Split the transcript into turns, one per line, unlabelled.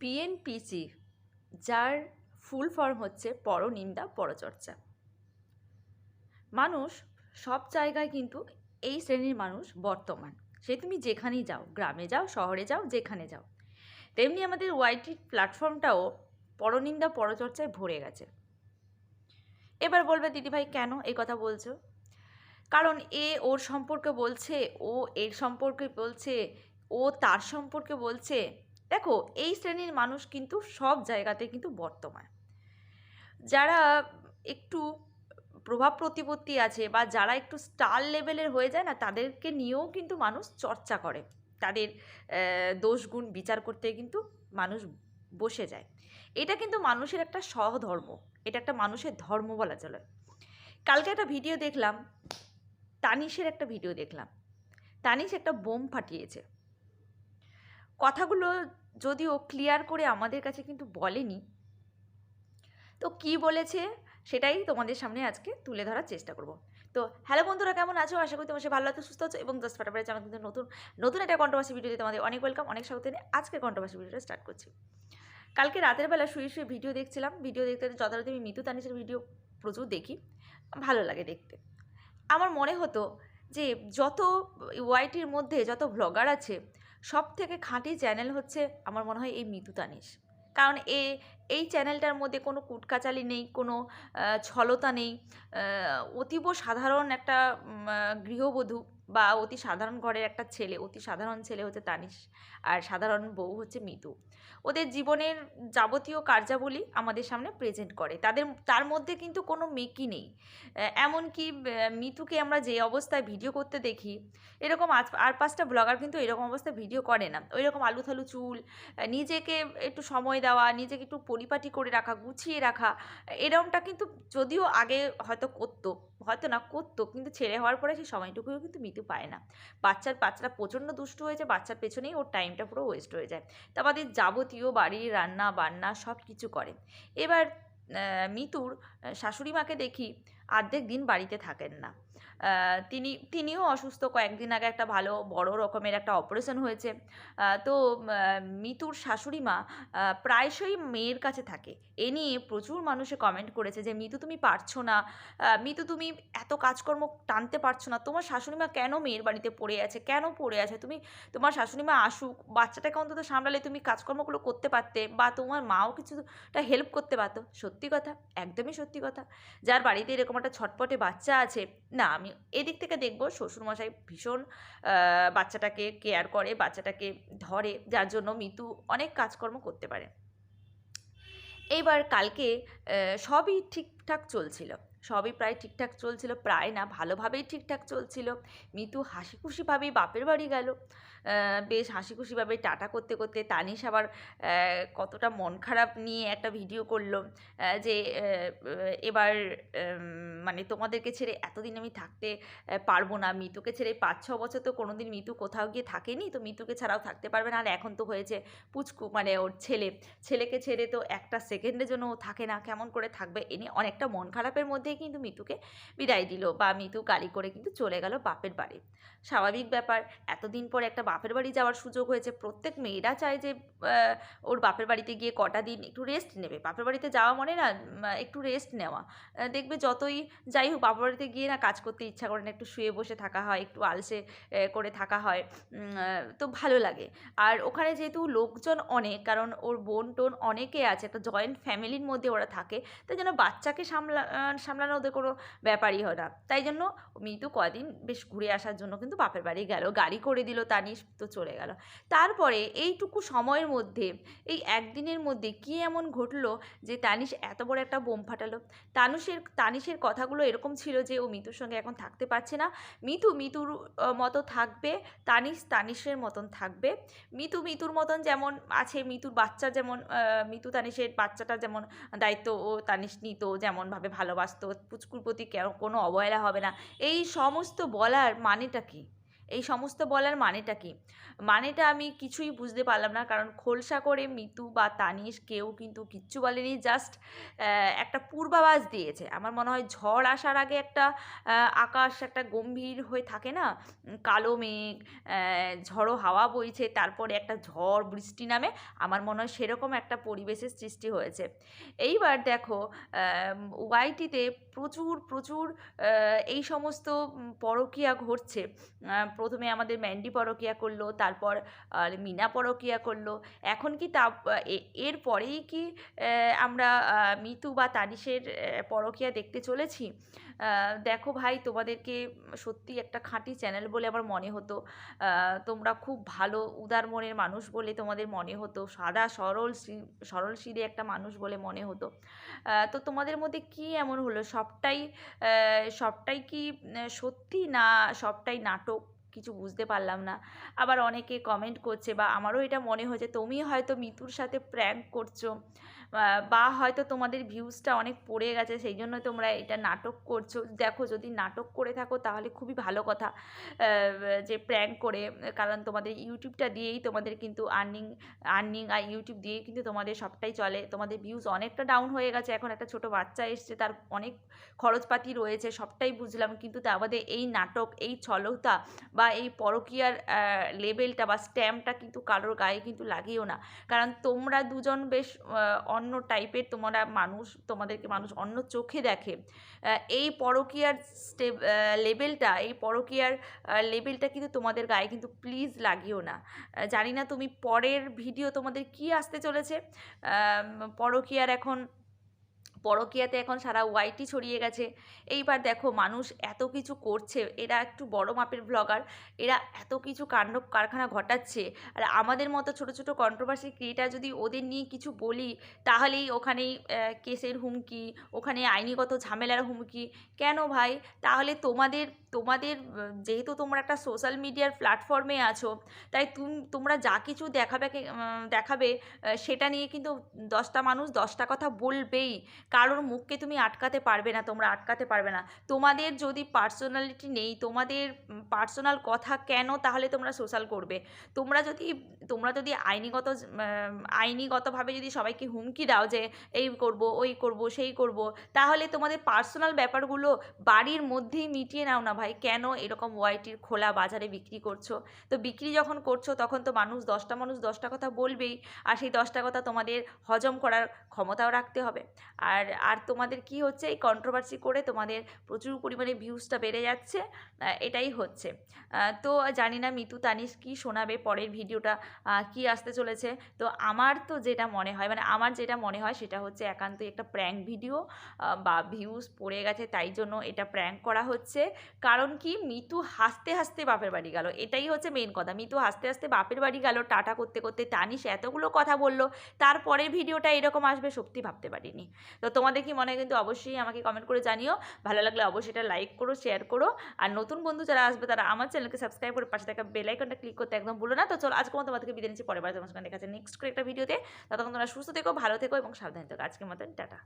PNPC যার full form হচ্ছে পরনিন্দা পরচর্চা। মানুষ সব জায়গায় কিন্তু এই শ্রেণির মানুষ বর্তমান। সে তুমি যেখানেই যাও, গ্রামে যাও, শহরে যাও, যেখানে যাও, তেমনি আমাদের ওয়াইটি প্ল্যাটফর্মটাও পরনিন্দা পরচর্চায় ভরে গেছে। এবার বলবে, দিদিভাই, কেন এই কথা বলছো? কারণ এ ওর সম্পর্কে বলছে, ও এর সম্পর্কে বলছে, ও তার সম্পর্কে বলছে দেখো, এই শ্রেণির মানুষ কিন্তু সব জায়গাতে কিন্তু বর্তমান। যারা একটু প্রভাব প্রতিপত্তি আছে বা যারা একটু স্টার লেভেলের হয়ে যায় না, তাদেরকে নিয়েও কিন্তু মানুষ চর্চা করে। তাদের দোষগুণ বিচার করতে কিন্তু মানুষ বসে যায়। এটা কিন্তু মানুষের একটা সহধর্ম এটা একটা মানুষের ধর্ম বলা চলে। কালকে একটা ভিডিও দেখলাম, তানিশের একটা ভিডিও দেখলাম। তানিশ একটা বোম ফাটিয়েছে। কথাগুলো যদিও ক্লিয়ার করে আমাদের কাছে কিন্তু বলেনি। তো কি বলেছে সেটাই তোমাদের সামনে আজকে তুলে ধরার চেষ্টা করব। তো হ্যালো বন্ধুরা, কেমন আছো? আশা করি তোমার সে ভালো আছো, সুস্থ আছো এবং জাস্ট ফাটাফাটি চ্যানেল কিন্তু নতুন নতুন একটা কন্ট্রোভার্সি ভিডিওতে তোমাদের অনেক ওয়েলকাম অনেক স্বাগত। জানিয়ে আজকে কন্ট্রোভার্সি ভিডিওটা স্টার্ট করছি। কালকে রাতের বেলা শুয়ে শুয়ে ভিডিও দেখছিলাম। ভিডিও দেখতে যথারীতি আমি মিতু তানিশের ভিডিও প্রচুর দেখি। ভালো লাগে দেখতে। আমার মনে হতো যে যত ওয়াইটির মধ্যে যত ভ্লগার আছে সব থেকে খাঁটি চ্যানেল হচ্ছে আমার মনে হয় এই মিতু তানিশ। কারণ এ এই চ্যানেলটার মধ্যে কোনো কুটকাচালি নেই, কোনো ছলতা নেই। অতীব সাধারণ একটা গৃহবধূ বা অতি সাধারণ ঘরের একটা ছেলে, অতি সাধারণ ছেলে হচ্ছে তানিশ আর সাধারণ বউ হচ্ছে মিতু। ওদের জীবনের যাবতীয় কার্যাবলী আমাদের সামনে প্রেজেন্ট করে। তাদের, তার মধ্যে কিন্তু কোনো মেকি নেই। এমনকি মিতুকে আমরা যে অবস্থায় ভিডিও করতে দেখি, এরকম আর পাঁচটা ব্লগার কিন্তু এরকম অবস্থায় ভিডিও করে না। ওই রকম আলু থালু চুল নিজেকে একটু সময় দেওয়া, নিজেকে একটু পরিপাটি করে রাখা, গুছিয়ে রাখা এরকমটা কিন্তু যদিও আগে হয়তো করতো, হয়তো না করতো, কিন্তু ছেলে হওয়ার পরে সেই সময়টুকুও কিন্তু মিতু পায় না। বাচ্চার, বাচ্চারা প্রচণ্ড দুষ্টু হয়েছে বাচ্চার পেছনেই ওর টাইমটা পুরো ওয়েস্ট হয়ে যায়। তা আমাদের যাবতীয় বাড়ির রান্না, বান্না সব কিছু করে। এবার মিতুর শাশুড়ি মাকে দেখি অর্ধেক দিন বাড়িতে থাকেন না। তিনি, তিনিও অসুস্থ। কয়েকদিন আগে একটা ভালো, বড় রকমের একটা অপারেশন হয়েছে। তো মিতুর শাশুড়ি মা প্রায়শই মেয়ের কাছে থাকে। এ নিয়ে প্রচুর মানুষে কমেন্ট করেছে যে, মিতু, তুমি পারছ না। মিতু, তুমি এত কাজকর্ম টানতে পারছ না। তোমার শাশুড়ি মা কেন মেয়ের বাড়িতে পড়ে আছে? কেন পড়ে আছে? তুমি, তোমার শাশুড়ি মা আসুক। বাচ্চাটাকে অন্তত সামলালে তুমি কাজকর্মগুলো করতে পারতে বা তোমার মাও কিছুটা হেল্প করতে পারতো। সত্যি কথা, একদমই সত্যি কথা। যার বাড়িতে এরকম একটা ছটপটে বাচ্চা আছে, না, আমি এদিক থেকে দেখব শ্বশুরমশাই ভীষণ বাচ্চাটাকে কেয়ার করে, বাচ্চাটাকে ধরে, যার জন্য মিতু অনেক কাজকর্ম করতে পারে। এইবার কালকে সবই ঠিকঠাক চলছিল। সবই প্রায় ঠিকঠাক চলছিল, প্রায় না, ভালোভাবেই ঠিকঠাক চলছিল। মিতু হাসি খুশিভাবেই বাপের বাড়ি গেল। বেশ হাসি খুশিভাবে টাটা করতে করতে তানিশ আবার কতটা মন খারাপ নিয়ে একটা ভিডিও করল যে এবার মানে তোমাদেরকে ছেড়ে এতদিন আমি থাকতে পারব না। মিতুকে ছেড়ে পাঁচ, ছ বছর তো কোনোদিন মিতু কোথাও গিয়ে থাকেনি, তো মিতুকে ছাড়াও থাকতে পারবে না। আর এখন তো হয়েছে পুচকু মানে ওর ছেলে। ছেলেকে ছেড়ে তো একটা সেকেন্ডের জন্য থাকে না, কেমন করে থাকবে? এ নিয়ে অনেকটা মন খারাপের মধ্যেই কিন্তু মিতুকে বিদায় দিল বা মিতু গাড়ি করে কিন্তু চলে গেল বাপের বাড়ি। স্বাভাবিক ব্যাপার এতদিন পর একটা বাপের বাড়ি যাওয়ার সুযোগ হয়েছে প্রত্যেক মেয়েরা চায় যে ওর বাপের বাড়িতে গিয়ে কটা দিন একটু রেস্ট নেবে। বাপের বাড়িতে যাওয়া মানে না একটু রেস্ট নেওয়া। দেখবে যতই যাই হোক বাপের বাড়িতে গিয়ে না কাজ করতে ইচ্ছা করে না একটু শুয়ে বসে থাকা হয় একটু আলসে করে থাকা হয় তো ভালো লাগে। আর ওখানে যেহেতু লোকজন অনেক কারণ ওর বোন টোন অনেকে আছে একটা জয়েন্ট ফ্যামিলির মধ্যে ওরা থাকে তাই জন্য বাচ্চাকে সামলা আহ, সামলানো ওদের কোনো ব্যাপারই হয় না। তাই জন্য মিতু কদিন বেশ ঘুরে আসার জন্য কিন্তু বাপের বাড়ি গেল, গাড়ি করে দিল তানিশ তো চলে গেল। তারপরে এইটুকু সময়ের মধ্যে, এই একদিনের মধ্যে কী এমন ঘটলো যে তানিশ এত বড় একটা বোম ফাটালো? তানুষের তানিশের কথাগুলো এরকম ছিল যে ও মিতুর সঙ্গে এখন থাকতে পারছে না। মিতু মিতুর মতো থাকবে, তানিশ তানিশের মতন থাকবে। মিতু মিতুর মতন যেমন আছে, মিতুর বাচ্চা যেমন মিতু তানিশের বাচ্চাটা যেমন দায়িত্ব ও তানিশ নিত, যেমনভাবে ভালোবাসতো পুচকুর প্রতি কেন- কোনো অবহেলা হবে না? এই সমস্ত বলার মানেটা কি? এই সমস্ত বলার মানেটা কি? মানেটা আমি কিছুই বুঝতে পারলাম না। কারণ খোলসা করে মিতু বা তানিশ কেউ কিন্তু কিচ্ছু বলেনি। জাস্ট একটা পূর্বাভাস দিয়েছে। আমার মনে হয় ঝড় আসার আগে একটা আকাশ একটা গম্ভীর হয়ে থাকে না? কালো মেঘ ঝড়ো হাওয়া বইছে, তারপরে একটা ঝড় বৃষ্টি নামে। আমার মনে হয় সেরকম একটা পরিবেশের সৃষ্টি হয়েছে। এইবার দেখো ওয়াইটিতে প্রচুর প্রচুর এই সমস্ত পরকীয়া ঘটছে। প্রথমে আমাদের ম্যান্ডি পরকীয়া করল, তারপর মিনা পরকীয়া করল। এখন কি তা এর পরেই কি আমরা মিতু বা তানিশের পরকীয়া দেখতে চলেছি? দেখো ভাই, তোমাদেরকে সত্যি একটা খাঁটি চ্যানেল বলে আমার মনে হতো। তোমরা খুব ভালো, উদার মনের মানুষ বলে তোমাদের মনে হতো। সাদা, সরল সরল সিধে একটা মানুষ বলে মনে হতো। তো তোমাদের মধ্যে কি এমন হলো? সবটাই সবটাই কি সত্যি না সবটাই নাটক? কিছু বুঝতে পারলাম না। আবার অনেকে কমেন্ট করছে বা আমারও এটা মনে হয়েছে তুমি হয়তো মিতুর সাথে প্র্যাঙ্ক করছ, বা হয়তো তোমাদের ভিউজটা অনেক পড়ে গেছে, সেই জন্য তোমরা এটা নাটক করছ। দেখো যদি নাটক করে থাকো তাহলে খুবই ভালো কথা যে প্র্যাঙ্ক করে, কারণ তোমাদের ইউটিউবটা দিয়েই তোমাদের কিন্তু আর্নিং আর্নিং আর ইউটিউব দিয়েই কিন্তু তোমাদের সবটাই চলে। তোমাদের ভিউজ অনেকটা ডাউন হয়ে গেছে, এখন একটা ছোট বাচ্চা এসছে, তার অনেক খরচপাতি রয়েছে, সবটাই বুঝলাম। কিন্তু তা আমাদের এই নাটক, এই ছলতা বা এই পরকীয়ার লেভেলটা বা স্ট্যাম্পটা কিন্তু কারোর গায়ে কিন্তু লাগিও না। কারণ তোমরা দুজন বেশ অন্য টাইপের তোমরা মানুষ, তোমাদেরকে মানুষ অন্য চোখে দেখে। এই পরকীয়ার স্টেপ লেভেলটা এই পরকীয়ার লেভেলটা কিন্তু তোমাদের গায়ে কিন্তু প্লিজ লাগিও না। জানি না তুমি পরের ভিডিও তোমাদের কি আসতে চলেছে। পরকীয়ার এখন পরকীয়াতে এখন সারা ওয়াইটি ছড়িয়ে গেছে। এইবার দেখো মানুষ এত কিছু করছে, এরা একটু বড় মাপের ব্লগার এরা এত কিছু কাণ্ড কারখানা ঘটাচ্ছে। আর আমাদের মতো ছোট ছোট কন্ট্রোভার্সি ক্রিয়েটার যদি ওদের নিয়ে কিছু বলি, তাহলেই ওখানেই কেসের হুমকি, ওখানে আইনিগত ঝামেলার হুমকি। কেন ভাই? তাহলে তোমাদের তোমাদের, যেহেতু তোমরা একটা সোশ্যাল মিডিয়ার প্ল্যাটফর্মে আছো, তাই তুম, তোমরা যা কিছু দেখাবে দেখাবে সেটা নিয়ে কিন্তু দশটা মানুষ দশটা কথা বলবেই। কারোর মুখকে তুমি আটকাতে পারবে না, তোমরা আটকাতে পারবে না। তোমাদের যদি পার্সোনালিটি নেই, তোমাদের পার্সোনাল কথা কেন তাহলে তোমরা সোশ্যাল করবে। তোমরা যদি তোমরা যদি আইনিগত আইনিগতভাবে যদি সবাইকে হুমকি দাও যে এই করব, ওই করব, সেই করব, তাহলে তোমাদের পার্সোনাল ব্যাপারগুলো বাড়ির মধ্যেই মিটিয়ে নাও না ভাই। কেন এরকম ওয়াইটির খোলা বাজারে বিক্রি করছ? তো বিক্রি যখন করছ, তখন তো মানুষ দশটা মানুষ দশটা কথা বলবেই, আর সেই দশটা কথা তোমাদের হজম করার ক্ষমতাও রাখতে হবে। আর আর আর তোমাদের কি হচ্ছে? এই কন্ট্রোভার্সি করে তোমাদের প্রচুর পরিমাণে ভিউজটা বেড়ে যাচ্ছে। এটাই হচ্ছে। তো জানি না মিতু, তানিশ কি শোনাবে পরের ভিডিওটা কি আসতে চলেছে? তো আমার তো যেটা মনে হয় মানে আমার যেটা মনে হয় সেটা হচ্ছে একান্তই একটা প্র্যাঙ্ক ভিডিও বা ভিউজ পড়ে গেছে তাই জন্য এটা প্র্যাঙ্ক করা হচ্ছে। কারণ কি? মিতু হাসতে হাসতে বাপের বাড়ি গেল। এটাই হচ্ছে মেন কথা। মিতু হাসতে হাসতে বাপের বাড়ি গেল, টাটা করতে করতে তানিশ এতগুলো কথা বলল, তারপরের ভিডিওটা এরকম আসবে সত্যি ভাবতে পারিনি। তো তোমাদের কি মনে হয় কিন্তু অবশ্যই আমাকে কমেন্ট করে জানিও। ভালো লাগলে অবশ্যই এটা লাইক করো শেয়ার করো। আর নতুন বন্ধু যারা আসবে তারা আমার চ্যানেলকে সাবস্ক্রাইব করে পাশে থাকা বেল আইকনটা ক্লিক করতে একদম ভুলো না। তো চলো আজকে মতো তোমাদেরকে বিদায় নিচ্ছি, পরের বার তোমার সঙ্গে দেখা যাচ্ছে নেক্সট করে একটা ভিডিওতে ততক্ষণ তোমরা সুস্থ থেকো, ভালো থেকো এবং সাবধানে থেকো। আজকের মতন, টাটা।